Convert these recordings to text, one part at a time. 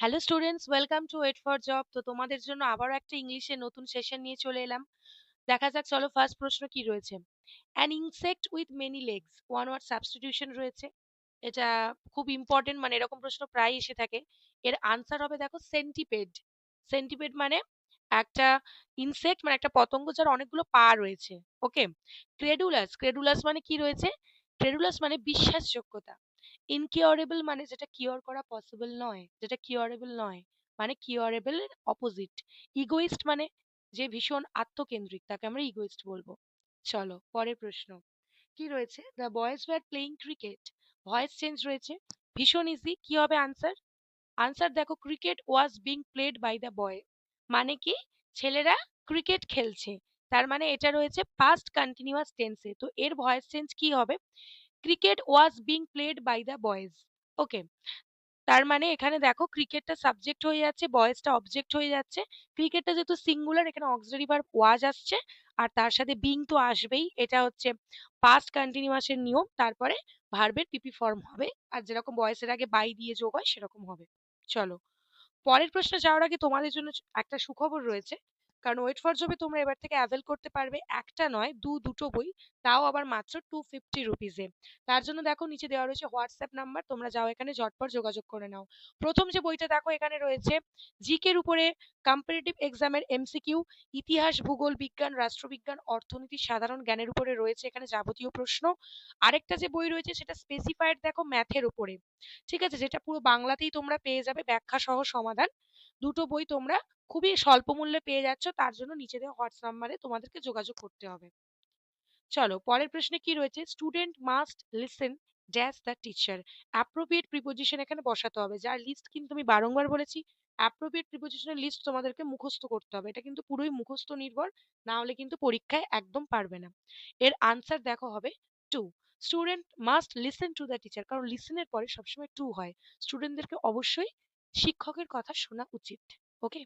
Hello students welcome to wait for job তো তোমাদের জন্য আবারও একটা ইংলিশে নতুন সেশন নিয়ে চলে এলাম। দেখা যাক, চলো ফার্স্ট প্রশ্ন কি রয়েছে? An insect with many legs one word substitution রয়েছে। এটা খুব ইম্পর্টেন্ট মানে এরকম প্রশ্ন প্রায় এসে থাকে। এর আনসার হবে দেখো সেন্টিপেড সেন্টিপেড মানে একটা ইনসেক্ট মানে একটা পতঙ্গ যার অনেকগুলো পা রয়েছে ওকে ক্রেডুলাস ক্রেডুলাস মানে কি রয়েছে? ক্রেডুলাস মানে বিশ্বাসযোগ্যতা। ইনকিউরেবল মানে যেটা কিওর করা পসিবল নয়, যেটা কিওরেবল নয় মানে কিওরেবল অপোজিট ইগোইস্ট মানে যে ভীষণ আত্মকেন্দ্রিক, তাকে আমরা ইগোইস্ট বলব। চলো, পরের প্রশ্ন। কি রয়েছে? The boys were playing cricket voice change রয়েছে। ভীষণ ইজি কি হবে আনসার আনসার দেখো cricket was being played by the boy মানে কি? ছেলেরা ক্রিকেট খেলছে। তার মানে এটা রয়েছে পাস্ট কন্টিনিউয়াস টেন্সে তো এর ভয়েস চেঞ্জ কি হবে? Cricket was being played by the boys okay তার মানে এখানে দেখো ক্রিকেটটা সাবজেক্ট হয়ে যাচ্ছে বয়েজটা অবজেক্ট হয়ে যাচ্ছে। ক্রিকেটটা যেহেতু সিঙ্গুলার এখানে অক্সিলারি ভার্ব ওয়াজ আসছে। আর তার সাথে বিং তো আসবেই। এটা হচ্ছে পাস্ট কন্টিনিউয়াসের নিয়ম। তারপরে ভার্বের পিপি ফর্ম হবে। আর যেরকম বয়সের আগে বাই দিয়ে যোগ হয়, সেরকম হবে। চলো। পরের প্রশ্নে যাওয়ার আগে তোমাদের জন্য একটা সুখবর রয়েছে। কারণ ওয়েট ফর জবে তোমরা এবার থেকে অ্যাভেল করতে পারবে। একটা নয়, দু, দুটো বই, তাও আবার মাত্র টু ফিফটি রুপিজে তার জন্য দেখো নিচে দেওয়া রয়েছে হোয়াটসঅ্যাপ নাম্বার তোমরা যাও এখানে ঝটপট যোগাযোগ করে নাও। প্রথম যে বইটা দেখো এখানে রয়েছে জিকের উপরে কম্পারেটিভ এক্সামের এমসিকিউ ইতিহাস, ভূগোল, বিজ্ঞান, রাষ্ট্রবিজ্ঞান, অর্থনীতি, সাধারণ জ্ঞানের উপরে রয়েছে এখানে যাবতীয় প্রশ্ন। আরেকটা যে বই রয়েছে সেটা স্পেসিফাইড দেখো ম্যাথের উপরে। ঠিক আছে? যেটা পুরো বাংলাতেই তোমরা পেয়ে যাবে ব্যাখ্যা সহ সমাধান। দুটো বই তোমরা খুবই স্বল্প মূল্যে পেয়ে যাচ্ছ, তার জন্য নিচে দেওয়া হোয়াটস নাম্বারে তোমাদেরকে যোগাযোগ করতে হবে। চলো, পরের প্রশ্নে কি রয়েছে? Student must listen dash the teacher appropriate preposition এখানে বসাতে হবে। যার লিস্ট কিন্তু আমি বারংবার বলেছি অ্যাপ্রোপ্রিয়েট প্রিপোজিশনের লিস্ট তোমাদেরকে মুখস্থ করতে হবে। এটা কিন্তু পুরোই মুখস্থ নির্ভর, না হলে কিন্তু পরীক্ষায় একদম পারবে না। এর আনসার দেখো হবে to student must listen to the teacher কারণ লিসেনের পরে সবসময় টু হয়। স্টুডেন্টদেরকে অবশ্যই শিক্ষকের কথা শোনা উচিত ওকে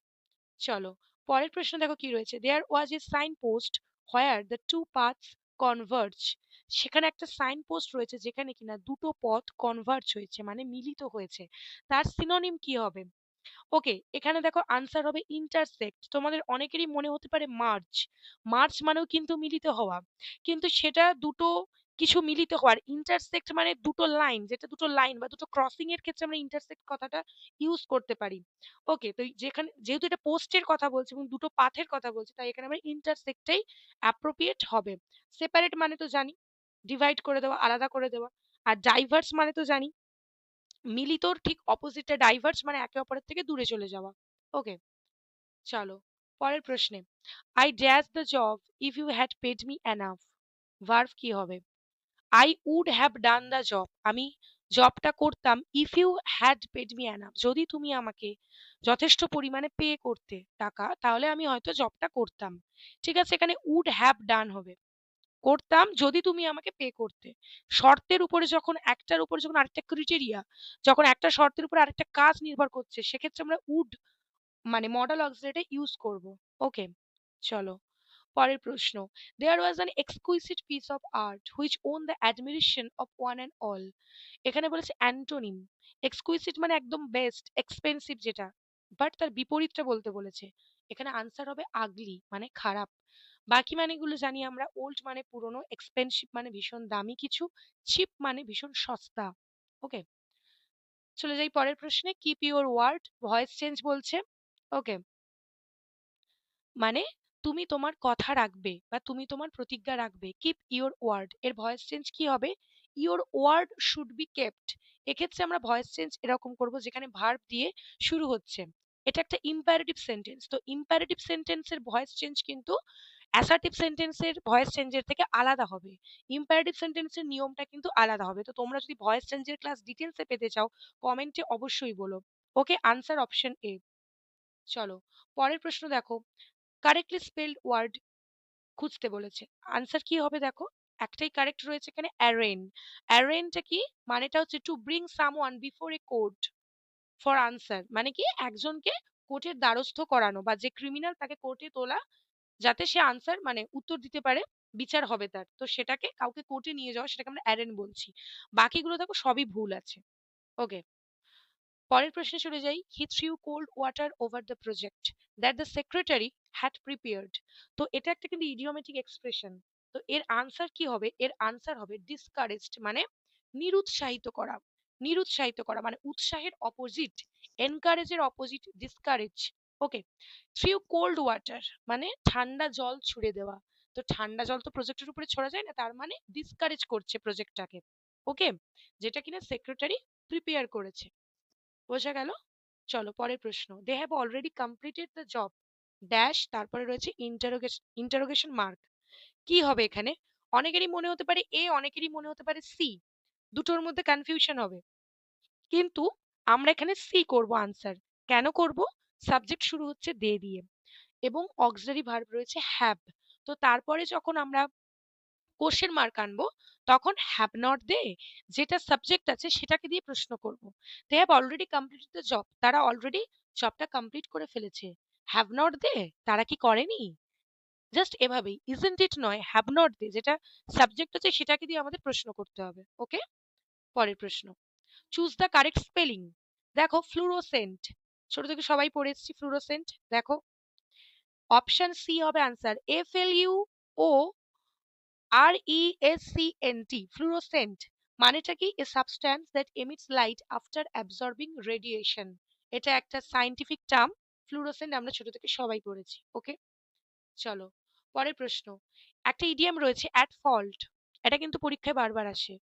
চলো, পরের প্রশ্ন দেখো কি রয়েছে। There was a sign post where the two paths converge সেখানে একটা সাইন পোস্ট রয়েছে যেখানে কিনা দুটো পথ কনভার্জ হয়েছে মানে মিলিত হয়েছে। তার সিনোনিম কি হবে? ওকে এখানে দেখো আনসার হবে ইন্টারসেক্ট তোমাদের অনেকেরই মনে হতে পারে মার্চ মার্চ মানেও কিন্তু মিলিত হওয়া। কিন্তু সেটা দুটো কিছু মিলিত হওয়ার ইন্টারসেক্ট মানে দুটো লাইন যেটা দুটো লাইন বা দুটো ক্রসিং এর ক্ষেত্রে আমরা ইন্টারসেক্ট কথাটা ইউজ করতে পারি। ওকে তো যেখানে, যেহেতু এটা পোস্টের কথা বলছি এবং দুটো পাথের কথা বলছি, তাই এখানে আমরা ইন্টারসেক্টটাই অ্যাপ্রোপ্রিয়েট হবে। সেপারেট মানে তো জানি ডিভাইড করে দেওয়া, আলাদা করে দেওয়া। আর ডাইভার্স মানে তো জানি মিলিতর ঠিক অপোজিটটা ডাইভার্স মানে একে অপরের থেকে দূরে চলে যাওয়া। ওকে চলো, পরের প্রশ্নে। I dash the job if you had paid me enough verb কি হবে? I would have done the job আমি জবটা করতাম if you had paid me enough যদি তুমি আমাকে যথেষ্ট পরিমাণে পে করতে টাকা, তাহলে আমি হয়তো জবটা করতাম। ঠিক আছে? এখানে উড হ্যাভ ডান হবে। করতাম যদি তুমি আমাকে পে করতে। শর্তের উপরে যখন একটার উপরে যখন আরেকটা ক্রিটেরিয়া যখন একটা শর্তের উপরে আরেকটা কাজ নির্ভর করছে, সেক্ষেত্রে আমরা উড মানে মডেল অক্সিলারিটা ইউজ করব। ওকে চলো। পরের প্রশ্ন there was an exquisite piece of art which won the admiration of one and all এখানে বলেছে অ্যান্টোনিম এক্সকুইসিট মানে একদম বেস্ট এক্সপেন্সিভ যেটা বাট তার বিপরীতটা বলতে বলেছে। এখানে আনসার হবে আগলি মানে খারাপ। বাকি মানেগুলো জানি আমরা ওল্ড মানে পুরনো এক্সপেন্সিভ মানে ভীষণ দামি কিছু চিপ মানে ভীষণ সস্তা। ওকে চলে যাই পরের প্রশ্নে keep your word voice change বলছে। ওকে মানে তুমি তোমার কথা রাখবে বা তুমি তোমার প্রতিজ্ঞা রাখবে কিপ ইউর ওয়ার্ড এর ভয়েস চেঞ্জ কি হবে? Your word should be kept এক্ষেত্রে আমরা ভয়েস চেঞ্জ এরকম করব যেখানে ভার্ব দিয়ে শুরু হচ্ছে। এটা একটা ইম্পারেটিভ সেন্টেন্স তো ইম্পারেটিভ সেন্টেন্সের ভয়েস চেঞ্জ কিন্তু অ্যাসার্টিভ সেন্টেন্সের ভয়েস চেঞ্জের থেকে আলাদা হবে। ইম্পারেটিভ সেন্টেন্সের নিয়মটা কিন্তু আলাদা হবে। তো তোমরা যদি ভয়েস চেঞ্জের ক্লাস ডিটেলসে পেতে চাও কমেন্টে অবশ্যই বলো। ওকে আনসার অপশন এ চলো, পরের প্রশ্ন দেখো। কারেক্টলি স্পেলড ওয়ার্ড খুঁজতে বলেছে। আনসার কি হবে দেখো? একটাই কারেক্ট রয়েছে এখানে অ্যারেন অ্যারেনটা কি? মানেটা হচ্ছে to bring someone before a court for answer মানে কি? একজনকে কোর্টের দ্বারস্থ করানো বা যে ক্রিমিনাল তাকে কোর্টে তোলা যাতে সে আনসার মানে উত্তর দিতে পারে, বিচার হবে তার। তো সেটাকে কাউকে কোর্টে নিয়ে যাওয়া, সেটাকে আমরা অ্যারেন বলছি। বাকিগুলো দেখো সবই ভুল আছে। ওকে পরের প্রশ্নে চলে যাই। He threw cold water over the project that the secretary had prepared তো এটা একটা কিন্তু ইডিওমেটিক এক্সপ্রেশন তো এর আনসার কি হবে? এর আনসার হবে ডিসকারেজড মানে নিরুৎসাহিত করা। নিরুৎসাহিত করা মানে উৎসাহের opposite এনকারেজের opposite discourage okay threw cold water মানে ঠান্ডা জল ছুড়ে দেওয়া। তো ঠান্ডা জল তো প্রজেক্টের উপরে ছড়া যায় না, তার মানে ডিসকারেজ করছে প্রজেক্টটাকে ওকে যেটা কিনা সেক্রেটারি প্রিপেয়ার করেছে। বোঝা গেল? চলো, পরের প্রশ্ন। They have already completed the job dash তারপরে রয়েছে ইন্টারোগেশন ইন্টারোগেশন মার্ক কি হবে এখানে? অনেকেরই মনে হতে পারে এ অনেকেরই মনে হতে পারে সি দুটোর মধ্যে কনফিউশন হবে। কিন্তু আমরা এখানে সি করব আনসার কেন করব? সাবজেক্ট শুরু হচ্ছে দে দিয়ে। এবং অক্সিলারি ভার্ব রয়েছে হ্যাভ তো তারপরে যখন আমরা কোশ্চেন মার্ক আনব, তখন হ্যাভ নট দে, যেটা সাবজেক্ট আছে সেটাকে দিয়ে প্রশ্ন করব। They have already completed the job তারা অলরেডি জবটা কমপ্লিট করে ফেলেছে। হ্যাভ নট দে তারা কি করেনি? জাস্ট এভাবেই ইজেন্ট ইট নয়? হ্যাভ নট দে যেটা সাবজেক্ট আছে সেটাকে দিয়ে আমাদের প্রশ্ন করতে হবে ওকে পরের প্রশ্ন। চুজ দ্য কারেক্ট স্পেলিং দেখো ফ্লুরোসেন্ট ছোট থেকে সবাই পড়ে এসেছি ফ্লুরোসেন্ট দেখো। অপশন সি হবে answer F L U O R E S C N T fluorescent মানেটা কি? A substance that emits light after absorbing radiation এটা একটা সাইন্টিফিক টার্ম ফ্লুরোসেন্ট আমরা ছোট থেকে সবাই পড়েছি ওকে চলো, পরের প্রশ্ন। একটা ইডিয়াম রয়েছে অ্যাট ফল্ট এটা কিন্তু পরীক্ষায় বারবার আসে।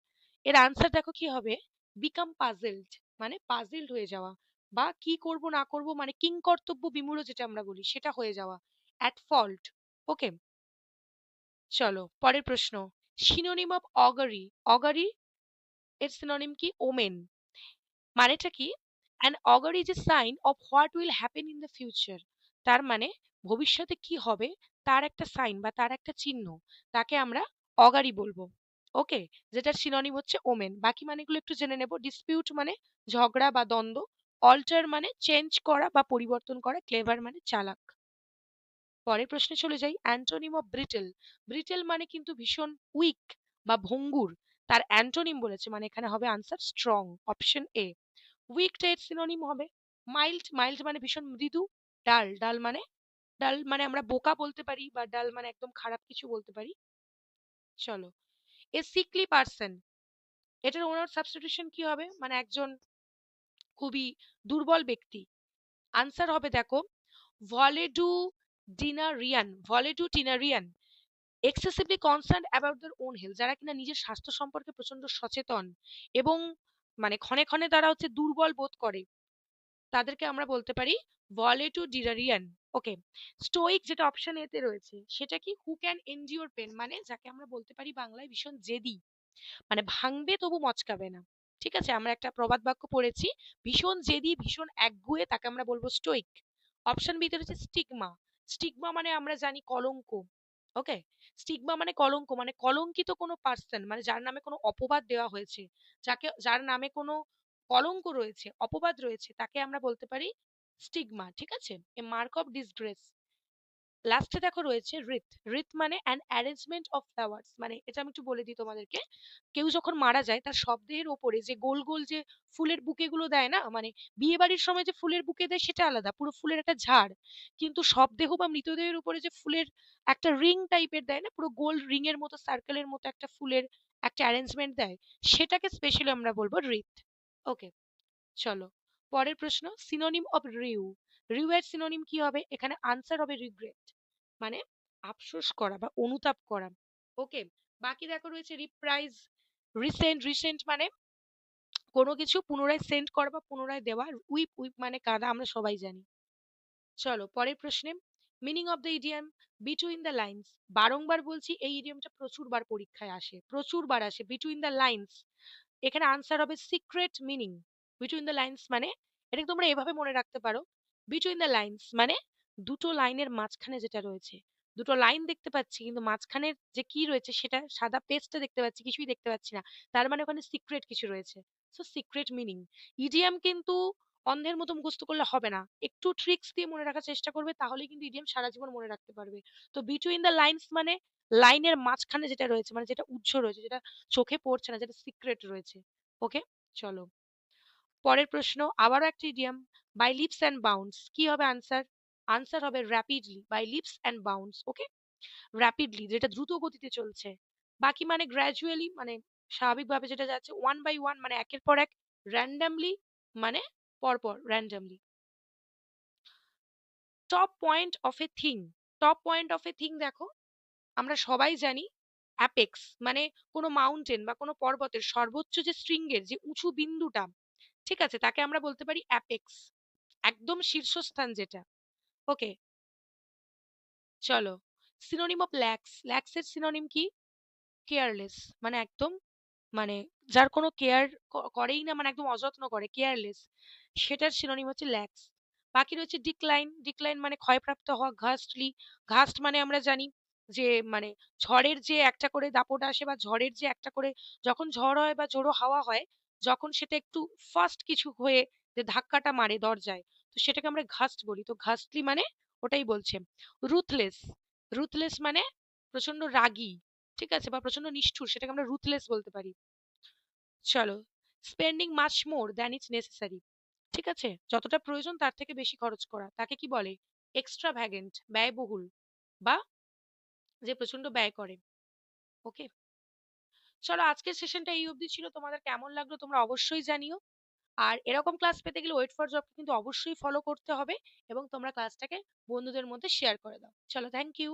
এর আনসার দেখো কি হবে? বিকাম পাজেলড মানে পাজেলড হয়ে যাওয়া, বা কি করব, না করব মানে কিং কর্তব্য বিমূঢ় যেটা আমরা বলি, সেটা হয়ে যাওয়া অ্যাট ফল্ট ওকে চলো, পরের প্রশ্ন। সিনোনিম অফ অগারি অগারি এর সিনোনিম কি? ওমেন মানেটা কি? An augur is a sign of what will happen in the future তার মানে ভবিষ্যতে কি হবে? তার একটা সাইন বা তার একটা চিহ্ন। তাকে আমরা অগারি বলব। ওকে? যেটার সিনোনিম হচ্ছে ওমেন বাকি মানেগুলো একটু জেনে নেব। ডিসপিউট মানে ঝগড়া বা দ্বন্দ্ব। অল্টার মানে চেঞ্জ করা বা পরিবর্তন করা। ক্লেভার মানে চালাক। পরের প্রশ্নে চলে যাই। অ্যান্টোনিম অফ ব্রিটেল ব্রিটেল মানে কিন্তু ভীষণ উইক বা ভঙ্গুর। তার অ্যান্টোনিম বলেছে। মানে এখানে হবে আনসার স্ট্রং অপশন এ উইকটা এর সিনোনিম হবে। মাইল্ড মাইল্ড মানে ভীষণ মৃদু ডাল ডাল মানে ডাল মানে আমরা বোকা বলতে পারি বা ডাল মানে একদম খারাপ কিছু বলতে পারি। চলো এ সিকলি পার্সন এটার ওনার সাবস্টিটিউশন কি হবে? মানে একজন খুবই দুর্বল ব্যক্তি। আনসার হবে দেখো valetudinarian valetudinarian excessively concern about their own health যারা কিনা নিজের স্বাস্থ্য সম্পর্কে প্রচণ্ড সচেতন এবং মানে ক্ষণে ক্ষণে তারা হচ্ছে দুর্বল বোধ করে। তাদেরকে আমরা বলতে পারি ভলেটু ডিরারিয়ান ওকে স্টোইক যেটা অপশন এতে রয়েছে, সেটা কি হু ক্যান এনজিওর পেন মানে যাকে আমরা বলতে পারি বাংলায় ভীষণ জেদি। মানে ভাঙবে তবু মচকাবে না, ঠিক আছে? আমরা একটা প্রবাদ বাক্য পড়েছি, ভীষণ জেদি, ভীষণ একগুয়ে তাকে আমরা বলব স্টোইক অপশন বিতে রয়েছে স্টিগমা স্টিগমা মানে আমরা জানি কলঙ্ক। ওকে স্টিগমা মানে কলঙ্ক মানে কলঙ্কিত কোনো পার্সন মানে যার নামে কোনো অপবাদ দেওয়া হয়েছে, যাকে, যার নামে কোনো কলঙ্ক রয়েছে, অপবাদ রয়েছে, তাকে আমরা বলতে পারি স্টিগমা ঠিক আছে? এ মার্ক অফ ডিসগ্রেস লাস্টে দেখো রয়েছে রিত রিত মানে অ্যান অ্যারেঞ্জমেন্ট অফ ফ্লাওয়ার্স মানে এটা আমি একটু বলে দিই তোমাদেরকে। কেউ যখন মারা যায়, তার শবদেহের ওপরে যে গোল গোল যে ফুলের বুকে গুলো দেয় না মানে বিয়ে বাড়ির সময় যে ফুলের বুকে দেয় সেটা আলাদা, পুরো ফুলের একটা ঝাড়। কিন্তু শবদেহ বা মৃতদেহের উপরে যে ফুলের একটা রিং টাইপের দেয় না, পুরো গোল রিং এর মতো সার্কেলের মতো একটা ফুলের একটা অ্যারেঞ্জমেন্ট দেয়, সেটাকে স্পেশালি আমরা বলব রিত ওকে চলো। পরের প্রশ্ন সিনোনিম অফ রিউ রিউ এর সিনোনিম কি হবে? এখানে আনসার হবে রিগ্রেট মানে আফসোস করা বা অনুতাপ করা। ওকে বাকি দেখো রয়েছে রিপ্রাইজ রিসেন্ট রিসেন্ট মানে কোনো কিছু পুনরায় সেন্ড করা বা পুনরায় দেওয়া, উইপ উইপ মানে কাদা, আমরা সবাই জানি। চলো পরের প্রশ্নে meaning of the idiom between the lines বারংবার বলছি এই ইডিয়ামটা প্রচুর বার পরীক্ষায় আসে প্রচুর বার আসে বিটুইন দ্য লাইন্স এখানে আনসার হবে secret meaning between the lines মানে এটা তোমরা এভাবে মনে রাখতে পারো বিটুইন দ্য লাইন্স মানে দুটো লাইনের মাঝখানে যেটা রয়েছে, দুটো লাইন দেখতে পাচ্ছি, কিন্তু মাঝখানের যে কি রয়েছে সেটা সাদা পেজটা দেখতে পাচ্ছি, কিছুই দেখতে পাচ্ছি না। তার মানে ওখানে সিক্রেট কিছু রয়েছে। সো সিক্রেট মিনিং ইডিয়াম কিন্তু অন্ধের মতো মুখস্থ করলে হবে না। একটু ট্রিক্স দিয়ে মনে রাখার চেষ্টা করবে তাহলে কিন্তু ইডিয়াম সারা জীবন মনে রাখতে পারবে। তো বিটুইন দ্য লাইন্স মানে লাইনের মাঝখানে যেটা রয়েছে মানে যেটা উজ্জ্ব রয়েছে, যেটা চোখে পড়ছে না, যেটা সিক্রেট রয়েছে। ওকে চলো। পরের প্রশ্ন, আবারও একটা idiom by leaps and bounds কি হবে আনসার আনসার হবে rapidly by leaps and bounds okay rapidly যেটা দ্রুত গতিতে চলছে। বাকি মানে গ্র্যাজুয়ালি মানে স্বাভাবিকভাবে যেটা যাচ্ছে ওয়ান বাই ওয়ান মানে একের পর এক র্যান্ডামলি মানে পরপর randomly top point of a thing top point of a thing দেখো, আমরা সবাই জানি অ্যাপেক্স মানে কোনো মাউন্টেন বা কোনো পর্বতের সর্বোচ্চ যে শৃঙ্গের যে উঁচু বিন্দুটা ঠিক আছে, তাকে আমরা বলতে পারি অ্যাপেক্স একদম শীর্ষস্থান যেটা ওকে চলো সিনোনিম অফ ল্যাক্স ল্যাক্সের সিনোনিম কি? কেয়ারলেস মানে একদম মানে যার কোনো কেয়ার করেই না মানে একদম অযত্ন করে কেয়ারলেস সেটার সিনোনিম হচ্ছে ল্যাক্স বাকি রয়েছে ডিক্লাইন ডিক্লাইন মানে ক্ষয়প্রাপ্ত হওয়া ঘাস্টলি ঘাস্ট মানে আমরা জানি যে মানে ঝড়ের যে একটা করে দাপট আসে বা ঝড়ের যে একটা করে, যখন ঝড় হয় বা ঝোড়ো হাওয়া হয় যখন সেটা একটু ফাস্ট কিছু হয়ে যে ধাক্কাটা মারে দরজায়, তো সেটাকে আমরা ঘাস্ট বলি। তো ঘাস্টলি মানে ওটাই বলছে। রুথলেস রুথলেস মানে প্রচণ্ড রাগী, ঠিক আছে? বা প্রচণ্ড নিষ্ঠুর, সেটাকে আমরা রুথলেস বলতে পারি। চলো spending much more than it's necessary ঠিক আছে? যতটা প্রয়োজন তার থেকে বেশি খরচ করা। তাকে কি বলে? এক্সট্রা ভ্যাগেন্ট ব্যয়বহুল, বা যে প্রচণ্ড ব্যয় করে ওকে চলো আজকের সেশনটা এই অবধি ছিল। তোমাদের কেমন লাগল তোমরা অবশ্যই জানিও। আর এরকম ক্লাস পেতে গেলে ওয়েট ফর জবকে কিন্তু অবশ্যই ফলো করতে হবে এবং তোমরা ক্লাসটাকে বন্ধুদের মধ্যে শেয়ার করে দাও। চলো থ্যাংক ইউ